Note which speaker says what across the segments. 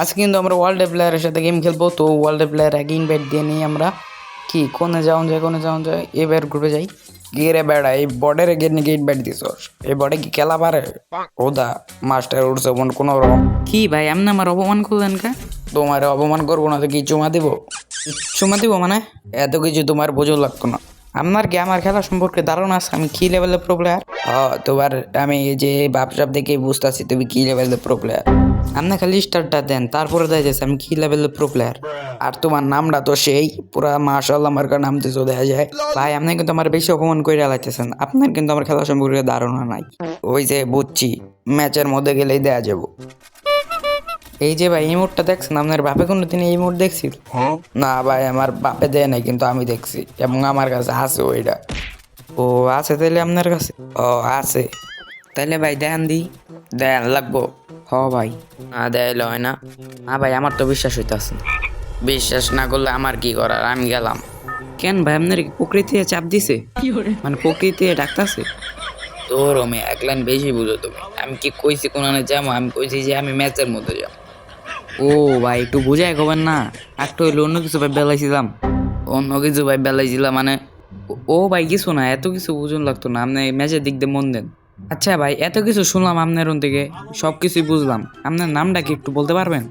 Speaker 1: আজকে কিন্তু আমরা ওয়ার্ল্ড প্লেয়ারের সাথে গেম খেলব তো ওয়ার্ল্ড প্লেয়ার এক ইনভাইট দিয়ে নিই আমরা। কি কোনে যাওয়া যায় কোনে যাওয়া যায় এবার গ্রুপে যাই। গিয়ে বেড়া এই বর্ডারে গিয়ে নাকি ইনভাইট দিস এই বর্ডে কি খেলা পারে? ওদা মাস্টার উঠছে মন কোনো রকম। কি ভাই আপনি আমার অপমান করলেন কা? তোমার অপমান করব না তো কি চুমা দিব? চুমা দিব মানে? এত কিছু তোমার বোঝো লাগতো না। আপনার কি আমার খেলা সম্পর্কে ধারণা আছে? আমি কি লেভেলের প্রো প্লেয়ার তোমার আমি এই যে বাপসাপ দেখে বুঝতে বুঝতেছি তুমি কি লেভেলের প্রো প্লেয়ার আপনি খালি স্টারটা দেন তারপরে যাচ্ছে আমি কি লেভেলের প্রো প্লেয়ার আর তোমার নামটা তো সেই পুরা মার্শাল আমার নাম দিতে দেখা যায় ভাই আপনি কিন্তু আমার বেশি অপমান করে লাগতেছেন আপনার কিন্তু আমার খেলা সম্পর্কে ধারণা নাই। ওই যে বুঝছি ম্যাচের মধ্যে গেলেই দেয়া যাব। এই যে ভাই এই মোড়টা দেখছেন আপনার বাপে কোনো দিন এই মোড় দেখছিল? না ভাই আমার বাপে দেয় নাই কিন্তু আমি দেখছি এবং আমার কাছে আছে ওইটা। ও আছে তাহলে আপনার কাছে? ও আছে। তাহলে ভাই দেন দি। দেন লাগবো। হ ভাই। না দেয় হয় না। না ভাই আমার তো বিশ্বাস হইতাছে। বিশ্বাস না করলে আমার কি করার? আমি গেলাম। কেন ভাই আপনার প্রকৃতি চাপ দিছে? মানে প্রকৃতি ডাকতাছে? তোর আমি এক লাইন বেশি বুঝো তুমি। আমি কি কইছি কোন যাব? আমি কইছি যে আমি ম্যাচের মধ্যে যাব। ও ভাই একটু বুঝাই খবেন না। একটু হইলে অন্য কিছু ভাই বেলাইছিলাম। অন্য কিছু ভাই বেলাইছিলাম মানে ও- ও ভাই কিছু না এত কিছু বুঝুন লাগতো না। আপনি ম্যাচের দিক দিয়ে মন দেন। আচ্ছা ভাই, এত কিছু শুনলাম আপনার ওন থেকে সব কিছুই বুঝলাম। আপনার নামটা কি একটু বলতে পারবেন?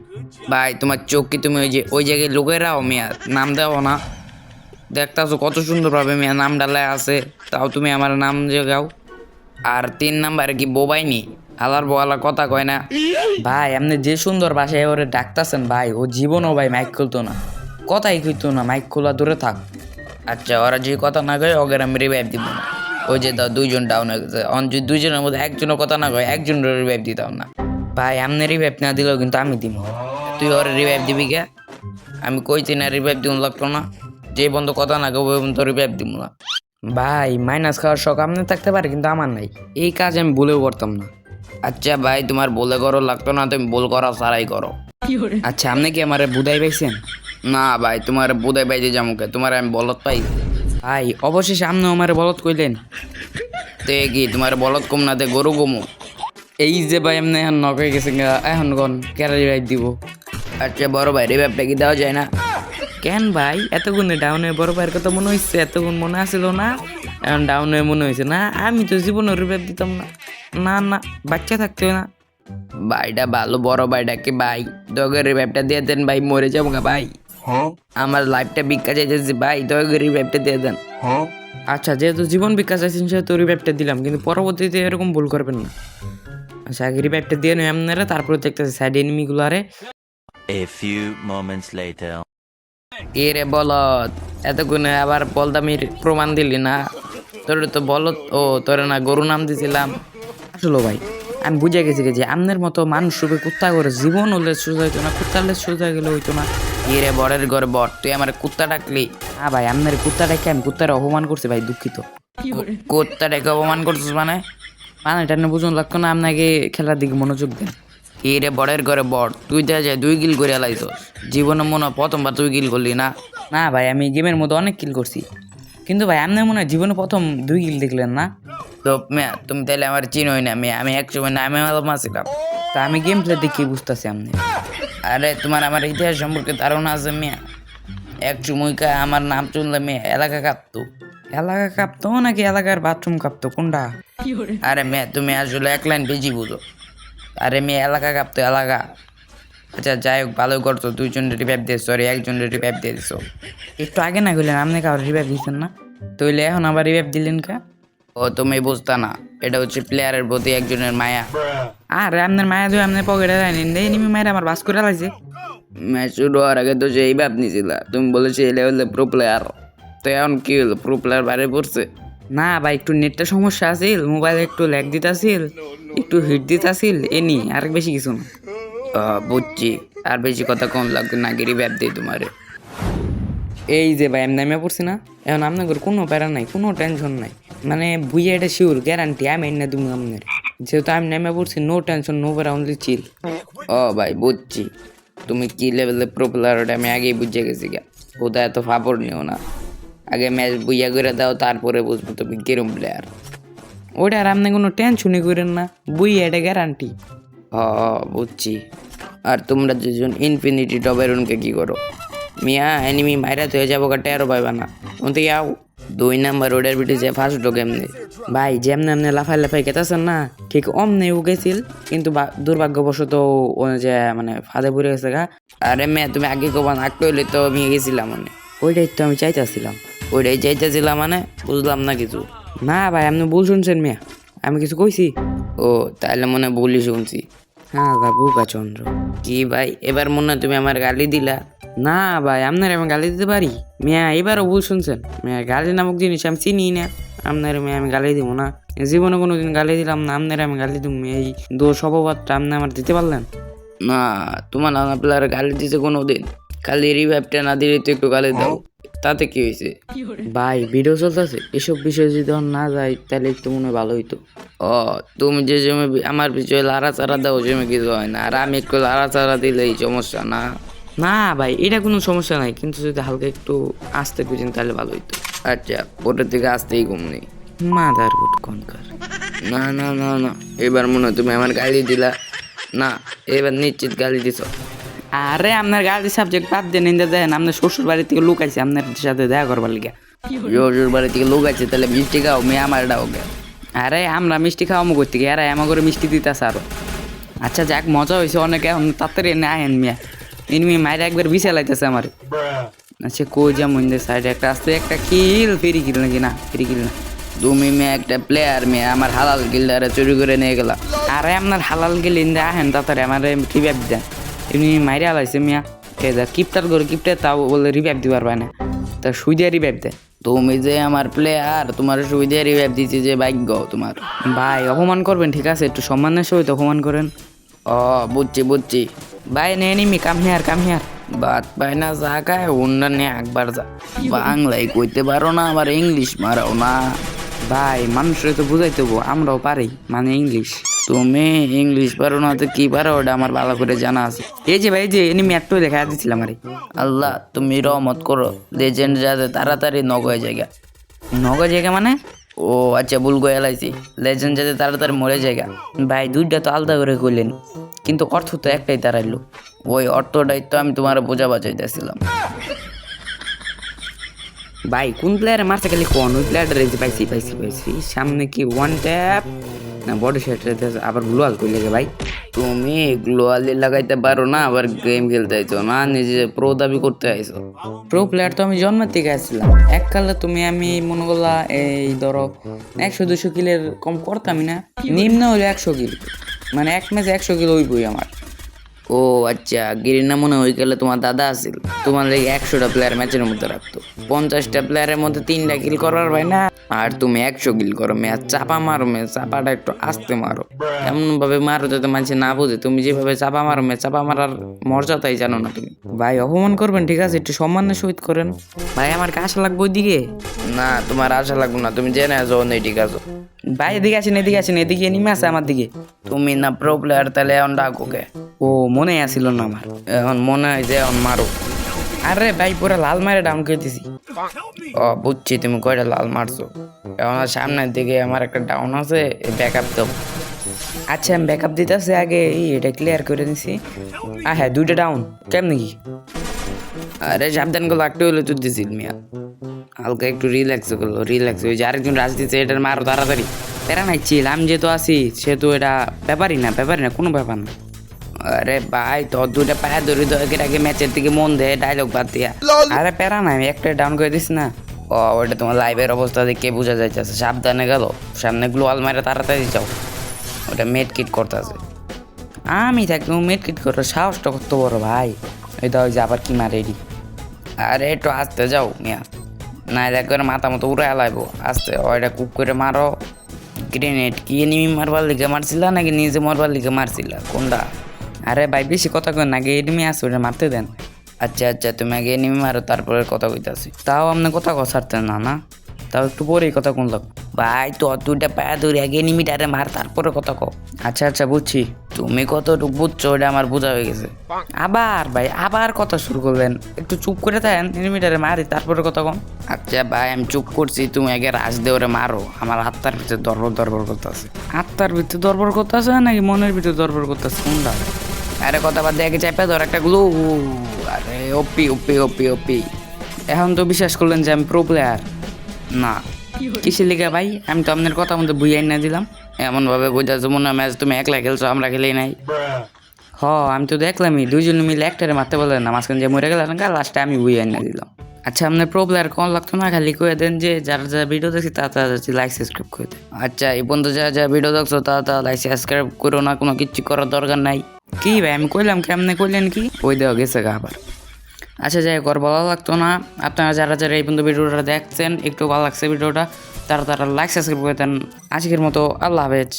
Speaker 1: ভাই, তোমার চোখ কি তুমি ওই যে, ওই জায়গায় লোকেরাও মিয়া, নাম দেও না। দেখতাছো কত সুন্দরভাবে মিয়া নাম ডালায় আছে, তাও তুমি আমার নাম জাগাও। আর তিন নাম্বারে কি বোবাইনি? আলার বোয়ালা কথা কয় না। ভাই, আপনি যে সুন্দর বাসায় ওরে ডাকতাছেন ভাই, ও জীবনও ভাই মাইক খুলতো না। কথাই কইতো না, মাইক খোলা দূরে থাক। আচ্ছা ওরা যে কথা না কয় ওগের আমি রিভাইভ দিব। না ওই যে দাও দুইজন ডাউন হয়ে গেছে। দুইজনের মধ্যে একজনের কথা না কয় একজনের রিভাইভ দিতাম না। ভাই আপনি রিভাইভ না দিলেও কিন্তু আমি দিব। তুই ওরে রিভাইভ দিবি কে? আমি কইছি না রিভাইভ দিব লাগতো না। যে বন্ধু কথা না কবে বন্ধু রিভাইভ দিব না। ভাই মাইনাস খাওয়ার শখ আপনার থাকতে পারে কিন্তু আমার নাই। এই কাজ আমি বলেও করতাম না। আচ্ছা ভাই তোমার বলে করো লাগতো না তুমি বল করা। সারাই করো? আচ্ছা আপনি কি আমার বুধাই পাইছেন? না ভাই তোমার বুদাই পাইছে জামুকে তোমার আমি বলত পাই। ভাই, অবশেষে আপনি আমার বলদ কইলেন। তে কি, তোমার বলদ কম না, তে গরু কমু? এই যে ভাই আপনি এখন নক গেছে এখন গন ক্যারারি ভাই দিব। আচ্ছা বড় ভাই রিভাইভটা কি দেওয়া যায় না? কেন ভাই, এতক্ষণে ডাউনে বড় ভাইয়ের কথা মনে হচ্ছে এতক্ষণ মনে আসছিল না? এখন ডাউনে মনে হয়েছে না, আমি তো জীবনে রিভাইভ দিতাম না। না না, বাচ্চা থাকতে না। ভাইটা ভালো, বড় ভাইটাকে ভাই, দগের রিভাইভটা দিয়ে দেন ভাই, মরে যাব ভাই। আমার লাইফটা ভিক্ষা চাইতেছে ভাই দগের রিভাইভটা দিয়ে দেন। আচ্ছা যেহেতু জীবন বিকাশ আছেন সেহেতু রিভাইভটা দিলাম কিন্তু পরবর্তীতে এরকম ভুল করবেন না। আচ্ছা আগে রিভাইভটা দিয়ে নেই আপনারা তারপরে দেখতেছে সাইড এনিমিগুলো আরে
Speaker 2: A few moments later.
Speaker 1: কে রে বলত এতক্ষণে আবার বলদামির প্রমাণ দিলি না? তোর তো বলত ও তোর না গরু নাম দিছিলাম। আসলে ভাই আমি বুঝে গেছি যে আপনার মতো মানুষ রূপে কুত্তা করে জীবন হলে সোজা হইতো না কুত্তা হলে সোজা গেলে হইতো না। কে রে বরের ঘরে বর তুই আমার কুত্তা ডাকলি। হ্যাঁ ভাই আপনার কুত্তা ডাকে আমি কুত্তার অপমান করছি ভাই দুঃখিত। কুত্তা ডেকে অপমান করছিস মানে? মানে এটা নিয়ে বুঝুন লাগতো না আপনাকে খেলার দিকে মনোযোগ দেন কে রে বরের ঘরে বর তুই দেখা যায় দুই গিল করে এলাইছ জীবনে মনে হয় প্রথমবার তুই গিল করলি না? না ভাই আমি গেমের মধ্যে অনেক কিল করছি। কিন্তু ভাই আপনার মনে হয় জীবনে প্রথম দুই গিল দেখলেন না? তো মেয়া তুমি তাহলে আমার চিনোই না মেয়ে আমি এক সময় নামে মাছিলাম তা আমি গেম প্লে দেখে বুঝতেছি আপনি। আরে, তোমার আমার ইতিহাস সম্পর্কে ধারণা আছে মেয়া। এক সময়কা আমার নাম শুনলে মেয়ে, এলাকা কাঁপতো। এলাকা কাঁপতো নাকি এলাকার বাথরুম কাঁপতো, কোনটা? আরে মেয়ে, তুমি আসলে এক লাইন বেশি বুঝো। আরে মেয়ে, এলাকা কাঁপতো, এলাকা। আচ্ছা যাই হোক, ভালো করতো দুইজন রিভাইভ দিয়ে সরি একজন রিভাইভ দিয়ে দিছো একটু আগে না গেলেন আপনি কারও রিভাইভ দিচ্ছেন না? তইলে এখন আবার রিভাইভ দিলেন কা? ও তুমি বুঝতা না। এটা হচ্ছে প্লেয়ারের প্রতি একজনের মায়া। আর আপনার মায়া দিয়ে আপনার পকেটে যায়নি এই নিমি মায়ের আমার বাস করে লাগছে ম্যাচ শুরু হওয়ার আগে তো সেই ভাব নিছিল। তুমি বলেছি এলে লেভেলে প্রো প্লেয়ার তো এখন কি হলো প্রো প্লেয়ার বাইরে পড়ছে? না ভাই একটু নেটটা সমস্যা আছিল মোবাইলে একটু ল্যাগ দিতাছিল একটু হিট দিতাছিল এনি আর বেশি কিছু না। বুঝছি। আর বেশি কথা কম লাগবে না গিরি ব্যাপ দিই তোমারে। এই যে ভাই, আমি নামে পড়ছি না। এখন আপনাদের কোনো প্যারা নাই, কোনো টেনশন নাই। মানে বুঝে এটা শিওর গ্যারান্টি আমি এনে দিব আপনার যেহেতু আমি নেমে পড়ছি নো টেনশন নো প্যারা অনলি চিল ও ভাই, বুঝছি। তুমি কি লেভেলে প্রো ওটা আমি আগেই বুঝে গেছি গা। ওটা এত ফাপড় নিও না। আগে ম্যাচ বুইয়া করে দাও, তারপরে বুঝব তুমি কিরম প্লেয়ার ওটা আর আপনি কোনো টেনশনই করেন না। বুইয়া এটা গ্যারান্টি হ বুঝছি। আর তোমরা দুজন ইনফিনিটি টবেরুনকে কি করো? মিয়া এনিমি মাইরা হয়ে যাব কাটে আরও পাইবা না ওতে আও দুই নাম্বার রোডের বিটে যে ফার্স্ট ডো কেমনে ভাই যেমনি এমনি লাফাই লাফাই কেতাছেন না? ঠিক অমনে ও গেছিল কিন্তু দুর্ভাগ্যবশত ও যে মানে ফাঁদে পড়ে গেছে গা। আরে মেয়ে, তুমি আগে কবা না হইলে তো আমি গেছিলাম মানে ওইটাই তো আমি চাইতেছিলাম। ওইটাই চাইতেছিলাম মানে বুঝলাম না কিছু। না ভাই, আপনি ভুল শুনছেন মিয়া। আমি কিছু কইছি? ও তাহলে মনে ভুলই শুনছি। হ্যাঁ দা বুকা চন্দ্র। কি ভাই, এবার মনে তুমি আমার গালি দিলা। না ভাই আপনার আমি গালি দিতে পারি? মেয়া এবারও ভুল শুনছেন। মিয়া গালি নামক জিনিস আমি চিনি না। আপনার মেয়ে আমি গালি দিব না। জীবনে কোনোদিন গালি দিলাম না আপনার আমি গালি দিব। এই দোষ অপবাদটা আপনি আমার দিতে পারলেন? না তোমার নানা প্লেয়ার গালি দিতে কোনো দিন খালি রিভাইভটা না দিলে তো একটু গালি দাও। তাতে কি হয়েছে? ভাই ভিডিও চলতেছে। এসব বিষয়ে যদি না যাই তাহলে একটু মনে হয় ভালো হইতো। ও তুমি যে জমি আমার বিষয়ে লাড়া চারা দাও জমি কিছু হয় না। আর আমি একটু লাড়া চারা দিলেই সমস্যা না। না ভাই এটা কোনো সমস্যা নাই কিন্তু যদি হালকা একটু আসতে খুঁজেন তাহলে ভালো হইতো। আচ্ছা পরের থেকে আসতেই কম নেই মাদার গুড কনকার না না না না এবার মনে হয় তুমি আমার গালি দিলা। না এবার নিশ্চিত গালি দিছ। আরে আপনার গাড়ি সাবজেক্ট বাদ দেন ইন্দা দেন আপনার শ্বশুর বাড়ি থেকে লোক আছে আপনার সাথে দেখা করবার লিগা। শ্বশুর বাড়ি থেকে লোক আছে তাহলে মিষ্টি খাও মেয়ে আমার ডাও আরে আমরা মিষ্টি খাওয়ামো করতে গিয়ে আরে আমার করে মিষ্টি দিতেছে আরও। আচ্ছা যাক মজা হয়েছে অনেকে এখন তাড়াতাড়ি এনে আহেন মিয়া। ইনমি মায়ের একবার বিশাল লাইতেছে আমার। আচ্ছা কই যেমন সাইডে একটা আসতে একটা কিল ফেরি কিল নাকি? না ফেরি কিল না। তুমি মেয়ে একটা প্লেয়ার মেয়ে, আমার হালাল গিল্ডারে চুরি করে নিয়ে গেলা। আরে আপনার হালাল গিল ইন্দা আহেন তাড়াতাড়ি আমার রিভাইভ দেন। এমনি মাইরে আলাইছে মিয়া। এ যা কিপটার করে কিপটার তাও বলে রিভাইভ দিবার পায় না। তা সুই দিয়ে রিভাইভ দেয় তুমি যে আমার প্লেয়ার তোমার সুই দিয়ে রিভাইভ দিচ্ছি যে ভাগ্য তোমার। ভাই, অপমান করবেন, ঠিক আছে? একটু সম্মানের সহিত অপমান করেন। ও, বুঝছি বুঝছি। ভাই নে Nimi, come here come here. বাদ পায় না, যা খায় অন্যান্য একবার যা। বাংলায় কইতে পারো না, আবার ইংলিশ মারাও না। ভাই, মানুষের তো বুঝাইতে আমরাও পারি মানে ইংলিশ। তুমি ইংলিশ পারো না, তো কি পারো, ওটা আমার ভালো করে জানা আছে। এই যে ভাই যে এনি ম্যাটটো দেখা দিচ্ছিলাম আরে। আল্লাহ, তুমি রহমত করো লেজেন্ড যাতে তাড়াতাড়ি নগয় জায়গা। নগয় জায়গা মানে? ও আচ্ছা ভুল গোয়াল আইসি লেজেন্ড যাতে তাড়াতাড়ি মরে জায়গা ভাই, দুইটা তো আলাদা করে কইলেন। কিন্তু অর্থ তো একটাই দাঁড়াইলো। ওই অর্থটাই তো আমি তোমার বোঝা বাঁচাইতেছিলাম। ভাই, কোন প্লেয়ারে মারতে গেলে কোন? ওই প্লেয়ারটা পাইছি পাইছি পাইছি। সামনে কি ওয়ান ট্যাপ না বডি শেট আবার গ্লোয়াল কই লাগে ভাই। তুমি গ্লোয়ালি লাগাইতে পারো না, আবার গেম খেলতে আইছো না, নিজে প্রো দাবি করতে আইছো। প্রো প্লেয়ার তো আমি জন্মের থেকে আসছিলাম এককালে তুমি আমি মনে করলা, এই ধরো, একশো, দুশো কিলের কম করতামই না। নিম্ন হলো একশো কিল মানে এক ম্যাচে একশো কিল হইবই আমার। ও আচ্ছা গিরিনা মনে হয়ে গেলে তোমার দাদা আছিল। তোমার একশোটা প্লেয়ার ম্যাচের মধ্যে রাখতো। পঞ্চাশটা প্লেয়ারের মধ্যে তিনটা কিল করার ভাই না? আর তুমি একশো কিল করো ম্যাচ চাপা মারো ম্যাচ চাপাটা একটু আস্তে মারো। এমন ভাবে মারো যাতে মানুষ না বোঝে। তুমি যেভাবে চাপা মারো ম্যাচ চাপা মারার মর্যাদাই জানো না তুমি। ভাই, অপমান করবেন, ঠিক আছে? একটু সম্মানের সহিত করেন। ভাই, আমার কাজ লাগবে ওইদিকে? না, তোমার আশা লাগবে না। তুমি জেনে আসো নেই ঠিক আছে ভাই, এদিকে আসেন এদিকে আসেন, এদিকে নিমে আছে আমার দিকে। তুমি না প্রো প্লেয়ার তাহলে এখন ডাকো কে? ও, মনে আসিল না আমার। এখন মনে হয় যে এখন মারো। আরে ভাই, পুরো লাল মারে ডাউন করে দিছি ও, বুঝছি তুমি কয়টা লাল মারছো। এখন সামনের দিকে আমার একটা ডাউন আছে ব্যাকআপ দাও। আচ্ছা আমি ব্যাক ব্যাকআপ দিতেছি আগে এটা ক্লিয়ার করে নিছি আ হ্যাঁ দুইটা ডাউন কেমন কি? আরে সাবধান করল একটু হলে তুই দিছিল মিয়া। হালকা একটু রিল্যাক্স করল রিল্যাক্স যে আরেকজন রাজ দিচ্ছে এটার মারো তাড়াতাড়ি। প্যারা নাই চিল আমি যেহেতু আছি সেহেতু এটা ব্যাপারই না ব্যাপারই না কোনো ব্যাপার না। আরে ভাই তোর দুটা পায়ে ধরে দরকার আগে ম্যাচের দিকে মন দেয় ডায়লগ বাদ দিয়া। আরে প্যারা নাই আমি একটা ডাউন করে দিস না। ও ওটা তোমার লাইভের অবস্থা দেখে বোঝা যাইতেছে সাবধানে গেল। সামনে গ্লোয়াল মারে তাড়াতাড়ি যাও। ওটা মেট কিট করতেছে। আমি থাকব মেট কিট করো সাহসটা কত বড় ভাই। দাও ওই যে আবার কি মারে এডি আরে একটু আসতে যাও মিয়া। না করে মাথা মতো উড়ে আলাইবো আস্তে ওইটা কুক করে মারো। গ্রেনেড কি এনিমি মারবার লিগে মারছিলা নাকি নিজে মারবার লিগে মারছিলা? কোনটা? আরে ভাই, বেশি কথা কই নাকি এনিমি আছে, ওটা মারতে দেন। আচ্ছা আচ্ছা তুমি আগে এনিমি মারো, তারপরে কথা কইতাছি। তাও আপনি কথা ছাড়তেন না না? তাও একটু পরেই কথা কোন লাগবে ভাই তো দুইটা পায়া ধরে আগে এনিমিটারে মার তারপরে কথা কও। আচ্ছা আচ্ছা বুঝছি। তুমি কতটুকু বুঝছ ওটা আমার বোঝা হয়ে গেছে। আবার ভাই আবার কথা শুরু করলেন। একটু চুপ করে থাকেন এনিমিটারে মারি তারপরে কথা কম আচ্ছা ভাই আমি চুপ করছি তুমি আগে রাজ দেওরে মারো। আমার আত্মার ভিতরে দরবর দরবর করতেছে। আত্মার ভিতরে দরবর করতেছে নাকি মনের ভিতরে দরবর করতেছে? কোনটা? আরে কথা বাদ দেখে চাপে ধর একটা গ্লু। আরে ওপি ওপি ওপি ওপি। এখন তো বিশ্বাস করলেন যে আমি প্রো প্লেয়ার না। কিসের লিখে ভাই? আমি তো আপনার কথা মতো বুঝাই না দিলাম। এমন ভাবে বোঝাচ্ছ মনে হয় ম্যাচ তুমি একলা খেলছো, আমরা খেলেই নাই। হ, আমি তো দেখলামই, দুইজন মিলে একটারে মারতে বললেন না, মাঝখানে যে মরে গেলেন লাস্টে আমি বুঝাই না দিলাম। আচ্ছা আপনার প্রো প্লেয়ার কোন লাগতো না, খালি কয়ে দেন যে, যারা যারা ভিডিও দেখছি, তারা তারা লাইক সাবস্ক্রাইব করে দেন। আচ্ছা এই পর্যন্ত যারা যারা ভিডিও দেখছ, তারা তারা লাইক সাবস্ক্রাইব করো না, কোনো কিচ্ছু করার দরকার নাই। কি ভাই, আমি কইলাম, কেমনে কইলেন কি? ওই দেওয়া গেছে গা আবার। আচ্ছা যাই গর ভালো লাগতো না। আপনারা যারা যারা এই পর্যন্ত ভিডিওটা দেখছেন, একটু ভালো লাগছে ভিডিওটা, তারা তারা লাইক সাবস্ক্রাইব করে দেন। আজকের মতো আল্লাহ হাফেজ।